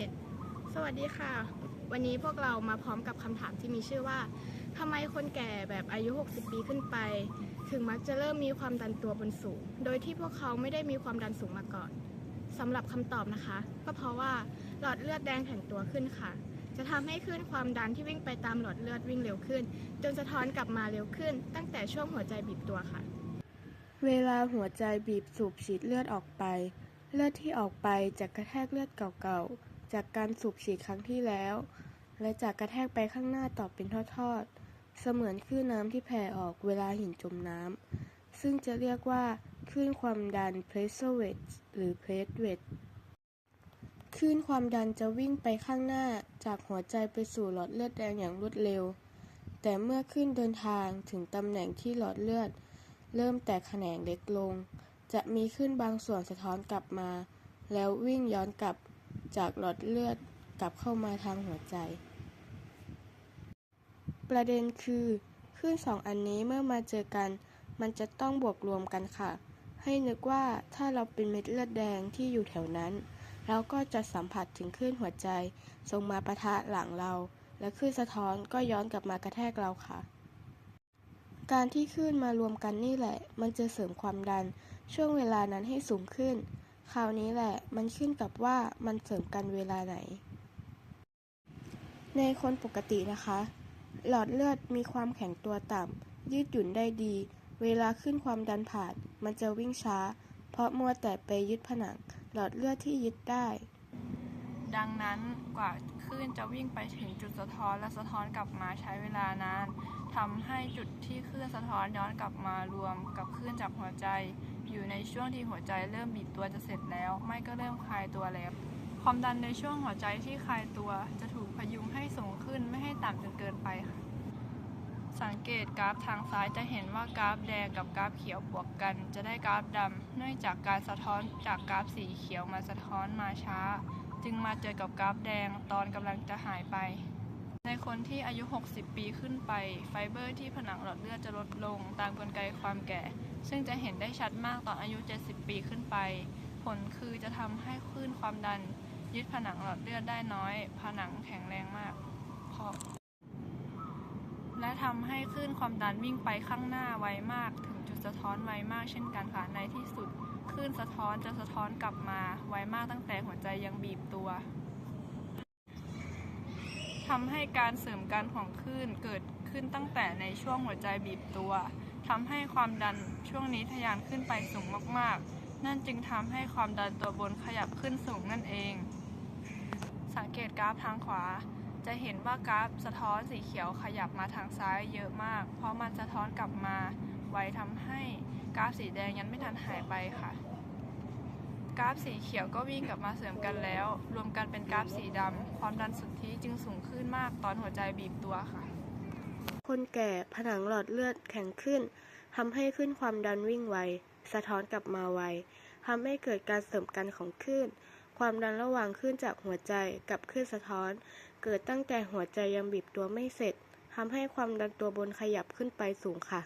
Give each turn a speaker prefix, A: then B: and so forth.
A: ห็นสวัสดีค่ะ วันนี้พวกเรามาพร้อมกับคำถามที่มีชื่อว่าทำไมคนแก่แบบอายุ 60 ปีขึ้นไป ถึงมักจะเริ่มมีความดันตัวบนสูง โดยที่พวกเขาไม่ได้มีความดันสูงมาก่อนสำหรับคำตอบนะคะ ก็เพราะว่าหลอดเลือดแดงแข็งตัวขึ้นค่ะ จะทำให้คลื่นความดันที่วิ่งไปตามหลอดเลือดวิ่งเร็วขึ้น จนสะท้อนกลับมาเร็วขึ้น ตั้งแต่ช่วงหัวใจบีบตัวค่ะ
B: เวลาหัวใจบีบสูบฉีดเลือดออกไป เลือดที่ออกไปจะกระแทกเลือดเก่าๆ จากการสูบฉีดครั้งที่แล้ว และจะกกระแทกไปข้างหน้าต่อเป็นทอดๆ เสมือนคลื่นน้ำที่แผ่ออกเวลาหินจมน้ำ ซึ่งจะเรียกว่าคลื่นความดัน pressure wedge หรือ pressure wedge คลื่นความดันจะวิ่งไปข้างหน้าจากหัวใจไปสู่หลอดเลือดแดงอย่างรวดเร็ว แต่เมื่อคลื่นเดินทางถึงตำแหน่งที่หลอดเลือด เริ่มแตกแขนงเล็กลง จะมีขึ้นบางส่วนสะท้อนกลับมา แล้ววิ่งย้อนกลับ จากหลอดเลือดกลับเข้ามาทางหัวใจ ประเด็นคือคลื่นสองอันนี้เมื่อมาเจอกัน มันจะต้องบวกรวมกันค่ะ ให้นึกว่าถ้าเราเป็นเม็ดเลือดแดงที่อยู่แถวนั้น เราก็จะสัมผัสถึงคลื่นหัวใจส่งมาปะทะหลังเรา และคลื่นสะท้อนก็ย้อนกลับมากระแทกเราค่ะ การที่คลื่นมารวมกันนี่แหละ มันจะเสริมความดันช่วงเวลานั้นให้สูงขึ้น คราวนี้แหละมันขึ้นกับว่ามันเสริมกันเวลาไหน ในคนปกตินะคะ หลอดเลือดมีความแข็งตัวต่ำ ยืดหยุ่นได้ดี เวลาขึ้นความดันผ่าน มันจะวิ่งช้า เพราะมัวแต่ไปยึดผนัง หลอดเลือดที่ยึดได้
C: ดังนั้นกว่าคลื่นจะวิ่งไปถึงจุดสะท้อนและสะท้อนกลับมาใช้เวลานาน ทำให้จุดที่คลื่นสะท้อนย้อนกลับมารวมกับคลื่นจากหัวใจ อยู่ในช่วงที่หัวใจเริ่มบีบตัวจะเสร็จแล้ว ไม่ก็เริ่มคลายตัวแล้ว ความดันในช่วงหัวใจที่คลายตัว จะถูกพยุงให้สูงขึ้นไม่ให้ต่ำจนเกินไปค่ะสังเกตกราฟทางซ้ายจะเห็นว่ากราฟแดงกับกราฟเขียวบวกกัน จะได้กราฟดำเนื่องจากการสะท้อนจากกราฟสีเขียวมาสะท้อนมาช้า จึงมาเจอกับกราฟแดงตอนกำลังจะหายไป ในคนที่อายุ 60 ปีขึ้นไป ไฟเบอร์ที่ผนังหลอดเลือดจะลดลงตามกลไกความแก่ ซึ่งจะเห็นได้ชัดมากตอนอายุ 70 ปีขึ้นไป ผลคือจะทำให้คลื่นความดัน ยึดผนังหลอดเลือดได้น้อย ผนังแข็งแรงมากพอและทำให้คลื่นความดันวิ่งไปข้างหน้าไวมาก ถึงจุดสะท้อนไวมากเช่นกันค่ะในที่สุดคลื่นสะท้อนจะสะท้อนกลับมาไวมากตั้งแต่หัวใจยังบีบตัว ทำให้การเสริมกันของคลื่นเกิดขึ้นตั้งแต่ในช่วงหัวใจบีบตัวทำให้ความดันช่วงนี้ทะยานขึ้นไปสูงมากๆ นั่นจึงทำให้ความดันตัวบนขยับขึ้นสูงนั่นเอง สังเกตกราฟทางขวา จะเห็นว่ากราฟสะท้อนสีเขียวขยับมาทางซ้ายเยอะมาก เพราะมันสะท้อนกลับมา ไวทำให้กราฟสีแดงยังไม่ทันหายไปค่ะ กราฟสีเขียวก็วิ่งกลับมาเสริมกันแล้ว รวมกันเป็นกราฟสีดำความดันสุทธิจึงสูงขึ้นมากตอนหัวใจบีบตัวค่ะ
B: คนแก่ผนังหลอดเลือดแข็งขึ้นทำให้ขึ้นความดันวิ่งไว สะท้อนกลับมาไวทำให้เกิดการเสริมกันของคลื่น ความดันระหว่างคลื่นจากหัวใจกับคลื่นสะท้อน เกิดตั้งแต่หัวใจยังบีบตัวไม่เสร็จทำให้ความดันตัวบนขยับขึ้นไปสูงค่ะ